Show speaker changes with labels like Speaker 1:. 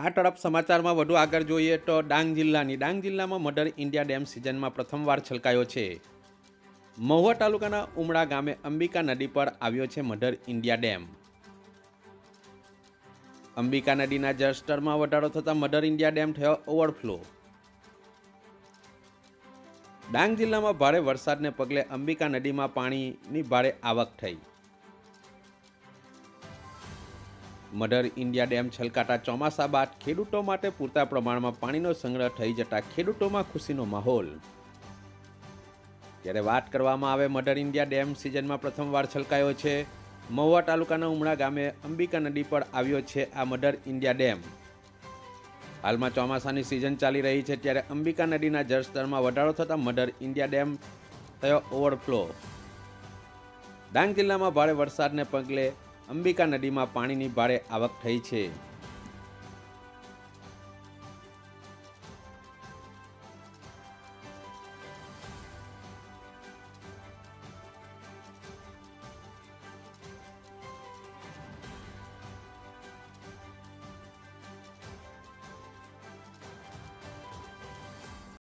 Speaker 1: આ તરફ સમાચારમાં વધુ આગળ જોઈએ તો ડાંગ જિલ્લાની ડાંગ જિલ્લામાં મધર ઇન્ડિયા ડેમ સિઝનમાં પ્રથમવાર છલકાયો છે. મહુવા તાલુકાના ઉમળા ગામે અંબિકા નદી પર આવ્યો છે મધર ઇન્ડિયા ડેમ. અંબિકા નદીના જળસ્તરમાં વધારો થતાં મધર ઇન્ડિયા ડેમ થયો ઓવરફ્લો. ડાંગ જિલ્લામાં ભારે વરસાદને પગલે અંબિકા નદીમાં પાણીની ભારે આવક થઈ. મધર ઇન્ડિયા ડેમ છલકાતા ચોમાસા બાદ ખેડૂતો માટે પૂરતા પ્રમાણમાં પાણીનો સંગ્રહ થઈ જતા ખેડૂતોમાં ખુશીનો માહોલ. ત્યારે વાત કરવામાં આવે મધર ઇન્ડિયા ડેમ સિઝનમાં પ્રથમવાર છલકાયો છે. મહુવા તાલુકાના ઉમળા ગામે અંબિકા નદી પર આવ્યો છે આ મધર ઇન્ડિયા ડેમ. હાલમાં ચોમાસાની સિઝન ચાલી રહી છે ત્યારે અંબિકા નદીના જળસ્તરમાં વધારો થતાં મધર ઇન્ડિયા ડેમ થયો ઓવરફ્લો. ડાંગ જિલ્લામાં ભારે વરસાદને પગલે અંબિકા નદીમાં પાણીની ભારે આવક થઈ છે.